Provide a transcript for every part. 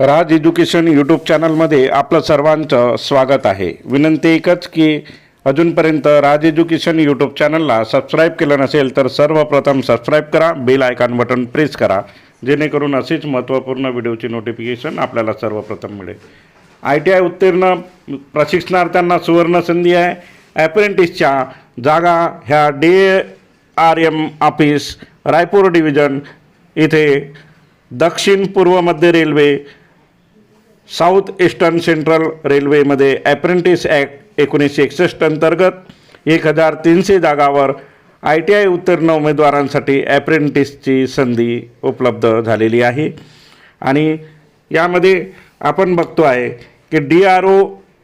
राज education YouTube चॅनलमध्ये आपलं सर्वांचं स्वागत आहे. विनंती एकच की अजूनपर्यंत राज एज्युकेशन यूट्यूब चॅनलला सबस्क्राईब केलं नसेल तर सर्वप्रथम सबस्क्राईब करा बेल आयकॉन बटन प्रेस करा जेणेकरून अशीच महत्त्वपूर्ण व्हिडिओची नोटिफिकेशन आपल्याला सर्वप्रथम मिळेल. आय टी आय उत्तीर्ण प्रशिक्षणार्थ्यांना सुवर्णसंधी आहे. ॲप्रेंटिसच्या जागा ह्या D R M office Raipur division इथे दक्षिण पूर्व मध्य रेल्वे साऊथ ईस्टर्न सेंट्रल रेल्वेमध्ये ॲप्रेंटिस ॲक्ट एकोणीसशे एकसष्ट अंतर्गत एक हजार तीनशे जागावर आय टी आय उत्तीर्ण उमेदवारांसाठी ॲप्रेंटिसची संधी उपलब्ध झालेली आहे. आणि यामध्ये आपण बघतो आहे की D R O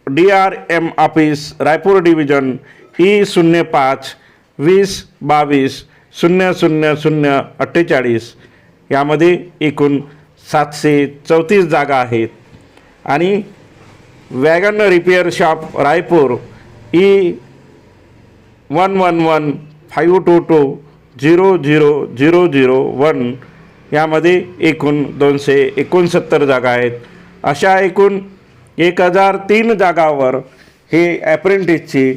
D R M office Raipur division E शून्य पाच वीस बावीस शून्य शून्य शून्य अठ्ठेचाळीस यामध्ये एकूण सातशे चौतीस जागा आहेत. आणि wagon repair shop Raipur E one one one five two two zero zero zero zero one यामध्ये एकूण दोनशे एकोणसत्तर जागा आहेत. अशा एकूण एक हजार तीन जागावर हे ॲप्रेंटिसची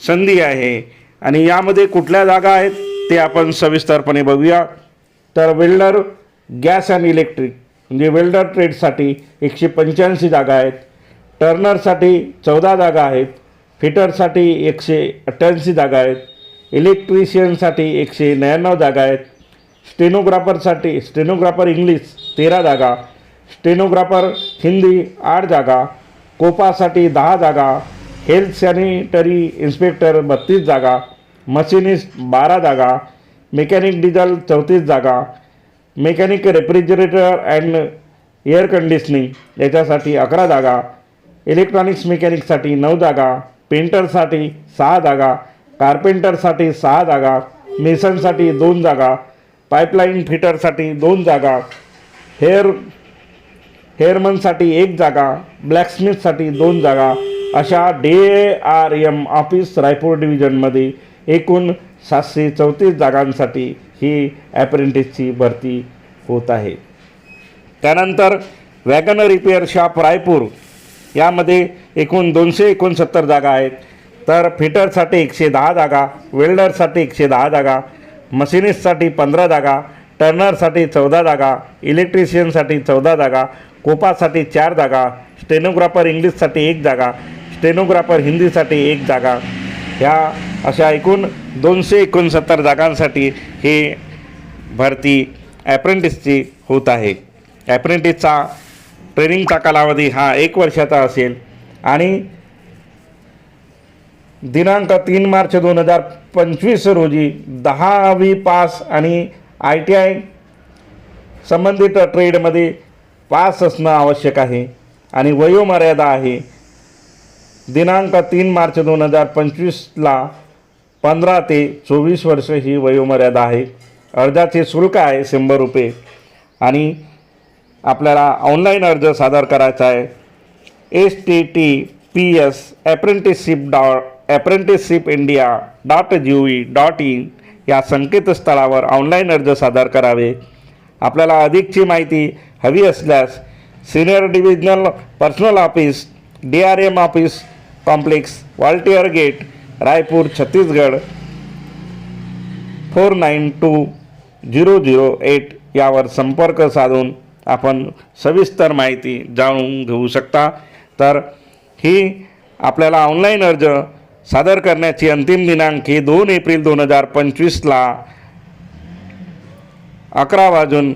संधी आहे. आणि यामध्ये कुठल्या जागा आहेत ते आपण सविस्तरपणे बघूया. तर वेल्डर गॅस अँड इलेक्ट्रिक. म्हणजे वेल्डर ट्रेडसाठी एकशे पंच्याऐंशी जागा आहेत. टर्नरसाठी चौदा जागा आहेत. फिटरसाठी एकशे अठ्ठ्याऐंशी जागा आहेत. इलेक्ट्रिशियनसाठी एकशे नव्याण्णव जागा आहेत. स्टेनोग्राफरसाठी स्टेनोग्राफर इंग्लिश तेरा जागा स्टेनोग्राफर हिंदी आठ जागा कोपासाठी दहा जागा हेल्थ सॅनिटरी इन्स्पेक्टर बत्तीस जागा मशिनिस्ट बारा जागा मेकॅनिक डिझल चौतीस जागा mechanic refrigerator and air conditioning याच्यासाठी अकरा जागा इलेक्ट्रॉनिक्स मेकॅनिकसाठी नऊ जागा पेंटरसाठी सहा जागा कार्पेंटरसाठी सहा जागा मेसनसाठी दोन जागा पाईपलाईन फिटरसाठी दोन जागा हेअर हेअरमनसाठी एक जागा ब्लॅकस्मिथसाठी दोन जागा अशा D R M office Raipur डिव्हिजनमध्ये एकूण सातशे चौतीस जागांसाठी ही ॲप्रेंटिसची भरती होत आहे. त्यानंतर वॅगन रिपेअर शॉप रायपूर यामध्ये एकूण दोनशे एकोणसत्तर जागा आहेत. तर फिटरसाठी एकशे दहा जागा वेल्डरसाठी एकशे दहा जागा मशिनिस्टसाठी पंधरा जागा टर्नरसाठी चौदा जागा इलेक्ट्रिशियनसाठी चौदा जागा कोपासाठी चार जागा स्टेनोग्राफर इंग्लिशसाठी एक जागा स्टेनोग्राफर हिंदीसाठी एक जागा. ह्या अशा एकूण दोनशे एकोणसत्तर जागांसाठी ही भरती ॲप्रेंटिसची होत आहे. ॲप्रेंटिसचा ट्रेनिंगचा कालावधी हा एक वर्षाचा असेल आणि दिनांक तीन मार्च दोन हजार पंचवीस रोजी दहावी पास आणि आय टी आय संबंधित ट्रेडमध्ये पास असणं आवश्यक आहे आणि वयोमर्यादा आहे. दिनांक तीन मार्च दोन हजार पंचवीसला पंधरा ते चोवीस वर्ष ही वयोमर्यादा आहे. अर्जाचे शुल्क आहे शंभर रुपये. आणि आपल्याला ऑनलाईन अर्ज सादर करायचा आहे. S T T P S apprenticeship dot apprenticeship India dot G O dot in या संकेतस्थळावर ऑनलाईन अर्ज सादर करावे. आपल्याला अधिकची माहिती हवी असल्यास senior divisional personnel office D R M office complex Waltair gate Raipur Chhattisgarh four nine two zero zero eight यावर संपर्क साधून आपण सविस्तर माहिती जाणून घेऊ शकता. तर ही आपल्याला ऑनलाईन अर्ज सादर करण्याची अंतिम दिनांक ही दोन एप्रिल दोन हजार पंचवीसला अकरा वाजून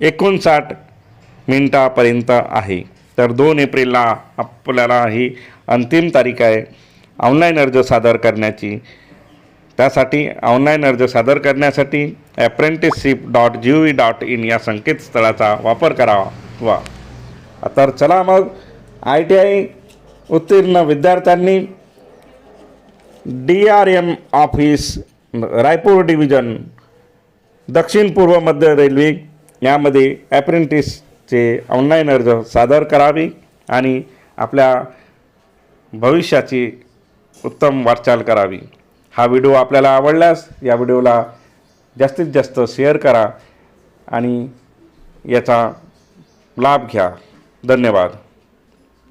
एकोणसाठ मिनटापर्यंत आहे. तर दोन एप्रिलला आपल्याला ही अंतिम तारीख आहे. ऑनलाईन अर्ज सादर करण्याची. त्यासाठी ऑनलाईन अर्ज सादर करण्यासाठी apprenticeship dot G V dot in या संकेतस्थळाचा वापर करावा. तर चला मग आय टी आय उत्तीर्ण विद्यार्थ्यांनी D R M office Raipur division दक्षिण पूर्व मध्य रेल्वे यामध्ये ॲप्रेंटिसचे ऑनलाईन अर्ज सादर करावे आणि आपल्या भविष्याची उत्तम वाटचाल करावी. हा व्हिडिओ आपल्याला आवडल्यास या व्हिडिओला जास्तीत जास्त शेअर करा आणि याचा लाभ घ्या. धन्यवाद.